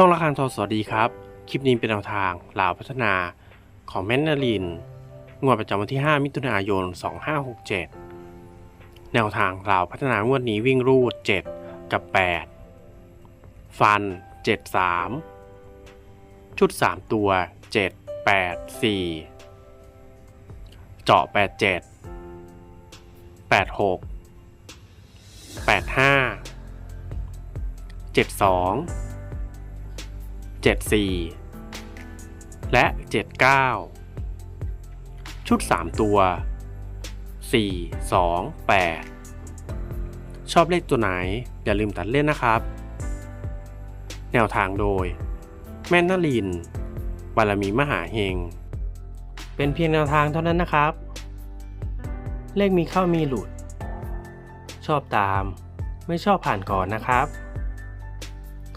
ช่องละครทอสวัสดีครับ คลิปนี้เป็นแนวทางลาวพัฒนาของแมนนาริน งวดประจำวันที่ 5 มิถุนายน 2567 แนวทางลาวพัฒนางวดนี้วิ่งรูด 7 กับ 8 ฟัน 73 ชุด 3 ตัว 7 8 4 เจาะ 87 86 85 72 74 และ 79 ชุด 3 ตัว 4 2 8 ชอบเลขตัวไหน อย่าลืมตัดเล่นนะครับ แนวทางโดย แม่นนลิน บารมีมหาเฮง เป็นเพียงแนวทางเท่านั้นนะครับ เลขมีเข้ามีหลุด ชอบตาม ไม่ชอบผ่านก่อนนะครับ